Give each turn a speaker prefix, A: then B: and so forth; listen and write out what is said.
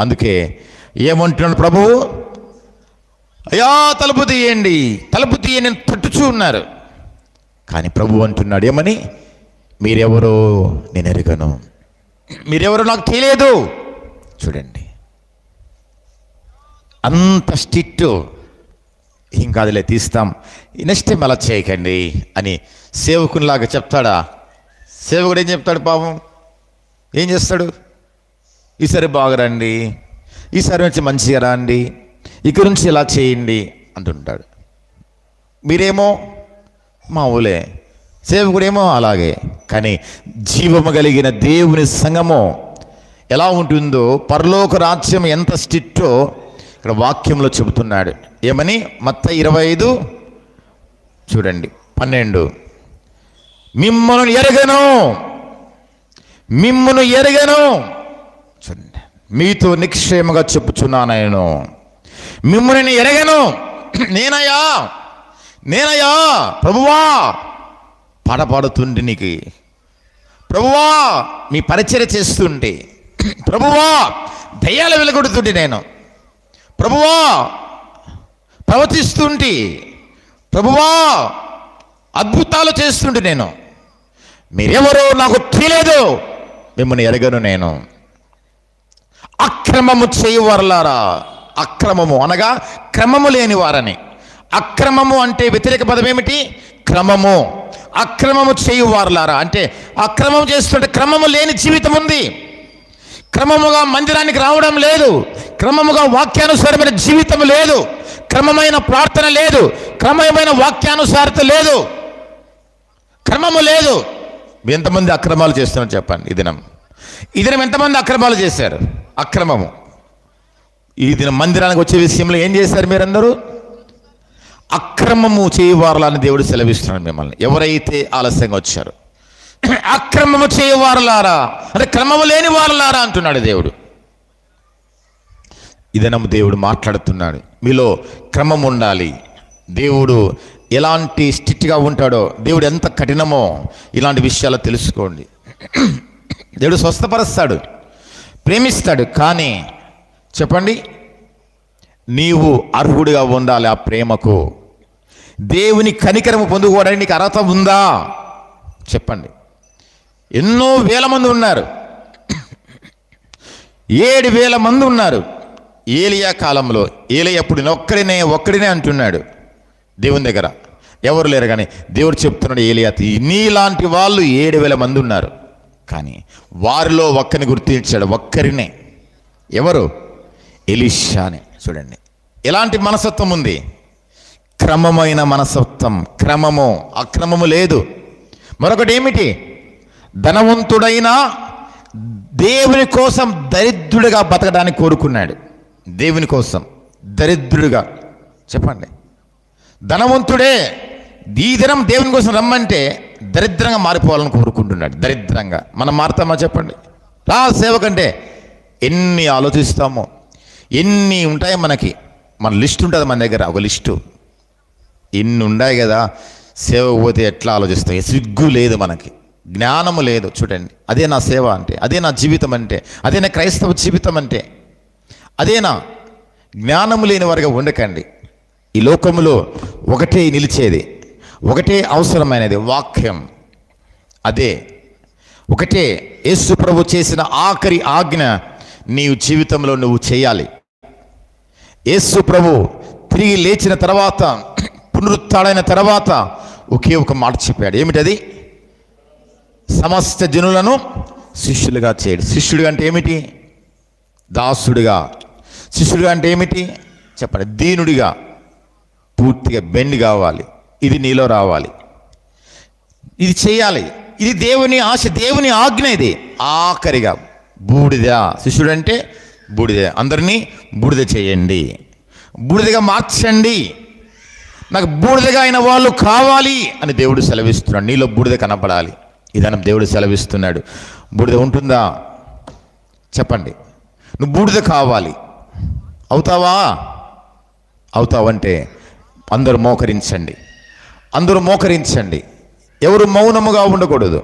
A: అందుకే ఏమంటున్నాడు ప్రభువు అయ్యా తలుపు తీయండి. తలుపు తీయని అని తట్టుచూ ఉన్నారు. కానీ ప్రభు అంటున్నాడు ఏమని? మీరెవరో నేను ఎరగను. మీరెవరో నాకు తెలియదు. చూడండి. అంత స్టిట్ ఏం కాదులే తీస్తాం. నెక్స్ట్ టైం అలా చేయకండి అని సేవకునిలాగా చెప్తాడా? సేవకుడు ఏం చెప్తాడు పాపం? ఏం చేస్తాడు? ఈసారి బాగా రండి ఈసారి నుంచి మంచిగా రండి. ఇక నుంచి ఇలా చేయండి అంటుంటాడు. మీరేమో మా సేవకుడేమో అలాగే. కానీ జీవము కలిగిన దేవుని సంగము ఎలా ఉంటుందో పరలోక రాజ్యం ఎంత స్టిట్టో ఇక్కడ వాక్యంలో చెబుతున్నాడు. ఏమని? మత్త ఇరవై ఐదు చూడండి పన్నెండు. మిమ్మల్ని ఎరగను. మిమ్మను ఎరగను. మీతో నిక్షేమగా చెప్పుచున్నాను నేను. మిమ్మల్ని నేను ఎరగను. నేనయ్యా నేనయ్యా ప్రభువా పాట పాడుతుంటే నీకు. ప్రభువా మీ పరిచయ చేస్తుంటే. ప్రభువా దయ్యాలు వెలుగొడుతుంటే నేను. ప్రభువా ప్రవచిస్తుంటి ప్రభువా అద్భుతాలు చేస్తుంటే నేను. మీరెవరో నాకు తెలియదు. మిమ్మల్ని ఎరగను నేను. అక్రమము చేయువారులారా. అక్రమము అనగా క్రమము లేని వారని అక్రమము అంటే వ్యతిరేక పదం ఏమిటి క్రమము. అక్రమము చేయువారులారా. అంటే అక్రమం చేస్తుంటే క్రమము లేని జీవితం ఉంది. క్రమముగా మందిరానికి రావడం లేదు. క్రమముగా వాక్యానుసారమైన జీవితం లేదు. క్రమమైన ప్రార్థన లేదు. క్రమమైన వాక్యానుసారత లేదు. క్రమము లేదు. ఎంతమంది అక్రమాలు చేస్తున్నారు చెప్పండి ఈ దినం. ఈ దినం ఎంతమంది అక్రమాలు చేశారు? అక్రమము. ఈ దిన మందిరానికి వచ్చే విషయంలో ఏం చేశారు మీరందరూ? అక్రమము చేయవారలని దేవుడు సెలవిస్తున్నాడు మిమ్మల్ని. ఎవరైతే ఆలస్యంగా వచ్చారు. అక్రమము చేయవారులారా? అంటే క్రమము లేని వారులారా అంటున్నాడు దేవుడు. ఇదనము దేవుడు మాట్లాడుతున్నాడు. మీలో క్రమం ఉండాలి. దేవుడు ఎలాంటి స్టిట్గా ఉంటాడో దేవుడు ఎంత కఠినమో ఇలాంటి విషయాలు తెలుసుకోండి. దేవుడు స్వస్థపరుస్తాడు. ప్రేమిస్తాడు కానీ చెప్పండి నీవు అర్హుడిగా ఉండాలి ఆ ప్రేమకు. దేవుని కనికరము పొందుకోవడానికి నీకు అర్హత ఉందా? చెప్పండి. ఎన్నో వేల మంది ఉన్నారు. ఏడు వేల మంది ఉన్నారు. ఏలియా కాలంలో ఏలియా అప్పుడు ఒక్కడినే ఒక్కడినే అంటున్నాడు దేవుని దగ్గర. ఎవరు లేరు కానీ దేవుడు చెప్తున్నాడు ఏలియా నీలాంటి వాళ్ళు ఏడు వేల మంది ఉన్నారు. కానీ వారిలో ఒక్కరిని గుర్తించాడు ఒక్కరినే. ఎవరు? ఎలిషాని. చూడండి. ఎలాంటి మనసత్వం ఉంది? క్రమమైన మనసత్వం క్రమము. అక్రమము లేదు. మరొకటి ఏమిటి? ధనవంతుడైనా దేవుని కోసం దరిద్రుడిగా బతకడానికి కోరుకున్నాడు. దేవుని కోసం దరిద్రుడిగా. చెప్పండి. ధనవంతుడే. ఈ దినం దేవుని కోసం రమ్మంటే దరిద్రంగా మారిపోవాలని కోరుకుంటున్నాడు. దరిద్రంగా. మనం మారుతామా చెప్పండి. రా సేవకంటే ఎన్ని ఆలోచిస్తామో ఎన్ని ఉంటాయో మనకి. మన లిస్ట్ ఉంటుంది మన దగ్గర ఒక లిస్టు. ఎన్ని ఉన్నాయి కదా సేవ పోతే ఎట్లా ఆలోచిస్తాం? సిగ్గు లేదు మనకి. జ్ఞానము లేదు చూడండి. అదే నా సేవ అంటే అదే నా జీవితం అంటే అదే నా క్రైస్తవ జీవితం అంటే అదేనా జ్ఞానము లేని వారిగా ఉండకండి. ఈ లోకములో ఒకటే నిలిచేది. ఒకటే అవసరమైనది వాక్యం. అదే ఒకటే యేసు ప్రభు చేసిన ఆఖరి ఆజ్ఞ నీవు జీవితంలో నువ్వు చేయాలి. యేసు ప్రభు తిరిగి లేచిన తర్వాత పునరుత్డైన తర్వాత ఒకే ఒక మాట చెప్పాడు. ఏమిటది? సమస్త జనులను శిష్యులుగా చేయడు. శిష్యుడు అంటే ఏమిటి? దాసుడిగా. శిష్యుడిగా అంటే ఏమిటి? చెప్పండి. దీనుడిగా పూర్తిగా బెండ్ కావాలి. ఇది నీలో రావాలి. ఇది చేయాలి. ఇది దేవుని ఆశ దేవుని ఆజ్ఞ ఇది. ఆఖరిగా బూడిద. శిష్యుడు అంటే బూడిద. అందరినీ బూడిద చేయండి. బూడిదగా మార్చండి. నాకు బూడిదగా అయిన వాళ్ళు కావాలి అని దేవుడు సెలవిస్తున్నాడు. నీలో బూడిద కనపడాలి. ఇదనం దేవుడు సెలవిస్తున్నాడు. బూడిద ఉంటుందా? చెప్పండి. నువ్వు బూడిద కావాలి. అవుతావా? అవుతావంటే అందరూ మోకరించండి. అందరూ మోకరించండి. ఎవరు మౌనముగా ఉండకూడదు.